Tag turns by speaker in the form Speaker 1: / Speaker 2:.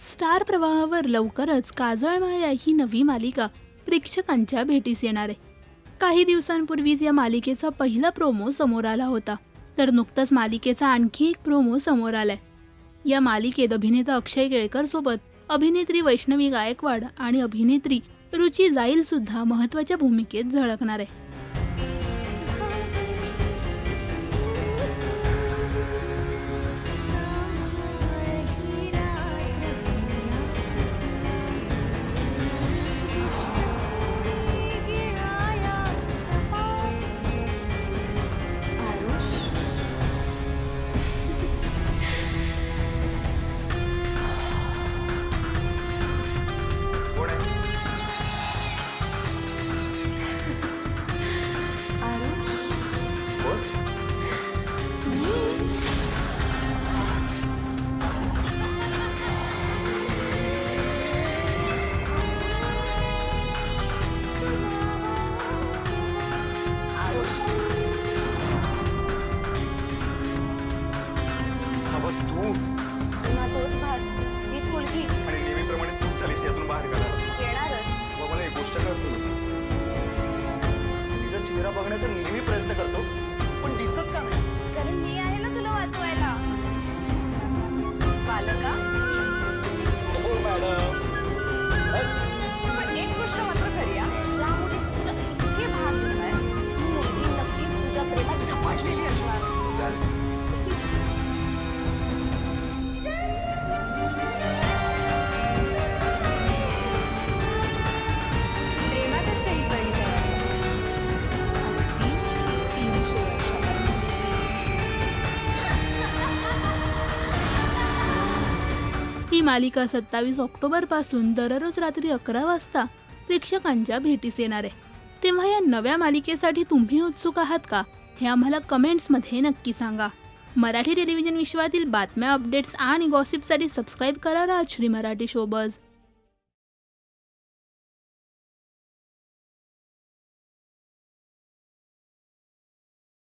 Speaker 1: Star प्रवाहावर लवकरच काजळमाया ही नवी मालिका प्रेक्षकांच्या भेटीस येणार आहे. काही दिवसांपूर्वीच या मालिकेचा पहिला प्रोमो समोर आला होता. तर नुकताच मालिकेचा आणखी एक प्रोमो समोर आलाय. या मालिकेत अभिनेता अक्षय केळकर सोबत अभिनेत्री वैष्णवी गायकवाड आणि अभिनेत्री रुची जाईल सुद्धा महत्त्वाच्या भूमिकेत झळकणार आहे.
Speaker 2: भास तीच मुलगी.
Speaker 3: आणि नेहमीप्रमाणे तूच चालीस यातून बाहेर काढायला
Speaker 2: येणारच.
Speaker 3: मग मला एक गोष्ट कळते. तिचा चेहरा बघण्याचा नेहमी प्रयत्न करतो पण दिसत का नाही?
Speaker 2: कारण मी आहे ना तुला वाचवायला. बालका
Speaker 3: हो? मॅडम. बस.
Speaker 2: पण एक गोष्ट मात्र आहे ज्या मुलीस तुला इतके भास होत आहे ती मुलगी नक्कीच तुझ्या प्रेमात झपाटलेली असणार.
Speaker 3: चाल
Speaker 2: ही
Speaker 1: मालिका सत्तावीस ऑक्टोबरपासून दररोज रात्री अकरा वाजता प्रेक्षकांच्या भेटीस येणार आहे. तेव्हा या नव्या मालिकेसाठी तुम्ही उत्सुक आहात का? हे आम्हाला कमेंट्समध्ये नक्की सांगा. मराठी टेलिव्हिजन विश्वातील बातम्या अपडेट्स आणि गॉसिपसाठी सबस्क्राईब करा राजश्री मराठी शोबज.